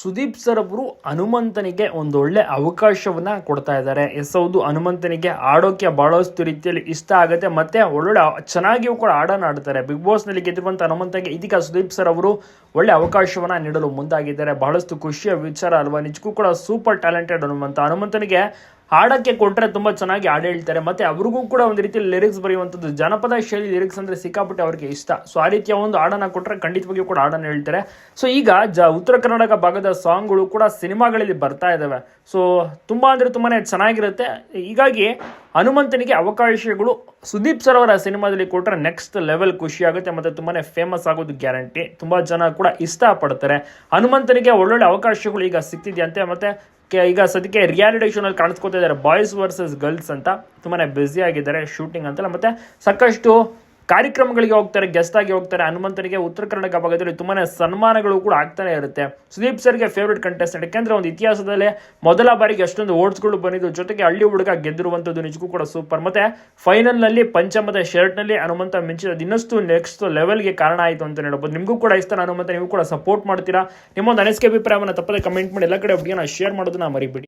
Sudeep sir ಅವರು ಹನುಮಂತನಿಗೆ ಒಂದು ಒಳ್ಳೆ ಅವಕಾಶವನ್ನ ಕೊಡ್ತಾ ಇದ್ದಾರೆ. ಎಸ್ ಹೌದು, ಹನುಮಂತನಿಗೆ ಆಡೋಕೆ ಬಹಳಷ್ಟು ರೀತಿಯಲ್ಲಿ ಇಷ್ಟ ಆಗುತ್ತೆ. ಮತ್ತೆ ಒಳ್ಳೊಳ್ಳೆ ಚೆನ್ನಾಗಿಯೂ ಕೂಡ ಆಡೋಣ ಆಡ್ತಾರೆ ಬಿಗ್ ಬಾಸ್ನಲ್ಲಿ ಗೆದ್ದಿರುವಂತ ಹನುಮಂತನಿಗೆ ಇದೀಗ ಸುದೀಪ್ ಸರ್ ಅವರು ಒಳ್ಳೆ ಅವಕಾಶವನ್ನ ನೀಡಲು ಮುಂದಾಗಿದ್ದಾರೆ. ಬಹಳಷ್ಟು ಖುಷಿಯ ವಿಚಾರ ಅಲ್ವಾ? ನಿಜಕ್ಕೂ ಕೂಡ ಸೂಪರ್ ಟ್ಯಾಲೆಂಟೆಡ್ ಹನುಮಂತ. ಹನುಮಂತನಿಗೆ ಹಾಡಕ್ಕೆ ಕೊಟ್ಟರೆ ತುಂಬಾ ಚೆನ್ನಾಗಿ ಹಾಡು ಹೇಳ್ತಾರೆ. ಮತ್ತೆ ಅವ್ರಿಗೂ ಕೂಡ ಒಂದು ರೀತಿ ಲಿರಿಕ್ಸ್ ಬರೆಯುವಂಥದ್ದು ಜನಪದ ಶೈಲಿ ಲಿರಿಕ್ಸ್ ಅಂದರೆ ಸಿಕ್ಕಾಪಟ್ಟೆ ಅವ್ರಿಗೆ ಇಷ್ಟ. ಸೊ ಆ ರೀತಿಯ ಒಂದು ಹಾಡನ್ನು ಕೊಟ್ಟರೆ ಖಂಡಿತವಾಗಿಯೂ ಕೂಡ ಹಾಡನ್ನು ಹೇಳ್ತಾರೆ. ಸೊ ಈಗ ಜ ಉತ್ತರ ಕರ್ನಾಟಕ ಭಾಗದ ಸಾಂಗ್ಗಳು ಕೂಡ ಸಿನಿಮಾಗಳಲ್ಲಿ ಬರ್ತಾ ಇದ್ದಾವೆ ಸೊ ತುಂಬ ಅಂದರೆ ತುಂಬಾನೇ ಚೆನ್ನಾಗಿರುತ್ತೆ. ಹೀಗಾಗಿ ಹನುಮಂತನಿಗೆ ಅವಕಾಶಗಳು, ಸುದೀಪ್ ಸರ್ ಅವರ ಸಿನಿಮಾದಲ್ಲಿ ಕೊಟ್ಟರೆ ನೆಕ್ಸ್ಟ್ ಲೆವೆಲ್ ಖುಷಿ ಆಗುತ್ತೆ ಮತ್ತೆ ತುಂಬಾನೇ ಫೇಮಸ್ ಆಗೋದು ಗ್ಯಾರಂಟಿ ತುಂಬಾ ಜನ ಕೂಡ ಇಷ್ಟಪಡ್ತಾರೆ. ಹನುಮಂತನಿಗೆ ಒಳ್ಳೊಳ್ಳೆ ಅವಕಾಶಗಳು ಈಗ ಸಿಗ್ತಿದೆಯಂತೆ ಮತ್ತೆ ಈಗ ಸದ್ಯಕ್ಕೆ ರಿಯಾಲಿಟಿ ಶೋನಲ್ಲಿ ಕಾಣಿಸ್ಕೊತಾ ಇದ್ದಾರೆ. ಬಾಯ್ಸ್ ವರ್ಸಸ್ ಗರ್ಲ್ಸ್ ಅಂತ. ತುಂಬಾನೇ ಬ್ಯುಸಿ ಆಗಿದ್ದಾರೆ ಶೂಟಿಂಗ್ ಅಂತೆಲ್ಲ, ಮತ್ತೆ ಸಾಕಷ್ಟು ಕಾರ್ಯಕ್ರಮಗಳಿಗೆ ಹೋಗ್ತಾರೆ ಗೆಸ್ಟ್ ಆಗಿ ಹೋಗ್ತಾರೆ, ಹನುಮಂತನಿಗೆ ಉತ್ತರ ಕರ್ನಾಟಕ ಭಾಗದಲ್ಲಿ ತುಂಬಾನೇ ಸನ್ಮಾನಗಳು ಕೂಡ ಆಗ್ತಾನೆ ಇರುತ್ತೆ. ಸುದೀಪ್ ಸರ್ಗೆ ಫೇವ್ರೇಟ್ ಕಂಟೆಸ್ಟೆಂಟ್ ಯಾಕೆಂದ್ರೆ ಒಂದು ಇತಿಹಾಸದಲ್ಲೇ ಮೊದಲ ಬಾರಿಗೆ ಅಷ್ಟೊಂದು ಓಟ್ಸ್ಗಳು ಬಂದಿದ್ದು, ಜೊತೆಗೆ ಹಳ್ಳಿ ಹುಡುಗ ಗೆದ್ದಿರುವಂಥದ್ದು ನಿಜಕ್ಕೂ ಕೂಡ ಸೂಪರ್ ಮತ್ತೆ ಫೈನಲ್ನಲ್ಲಿ ಪಂಚಮದ ಶರ್ಟ್ನಲ್ಲಿ ಹನುಮಂತ ಮಿಂಚಿದ ಇನ್ನಷ್ಟು ನೆಕ್ಸ್ಟ್ ಲೆವೆಲ್ಗೆ ಕಾರಣ ಆಯಿತು ಅಂತ ಹೇಳ್ಬೋದು. ನಿಮಗೂ ಕೂಡ ಇಷ್ಟ ಹನುಮಂತ, ನೀವು ಕೂಡ ಸಪೋರ್ಟ್ ಮಾಡ್ತೀರಾ? ನಿಮ್ಮ ಒಂದು ಅನಿಸಿಕೆ ಅಭಿಪ್ರಾಯವನ್ನು ತಪ್ಪದೆ ಕಮೆಂಟ್ ಮಾಡಿ, ಎಲ್ಲ ಕಡೆ ಒಬ್ಬರಿಗೆ ಶೇರ್ ಮಾಡೋದನ್ನ ಮರಿಬೇಡಿ.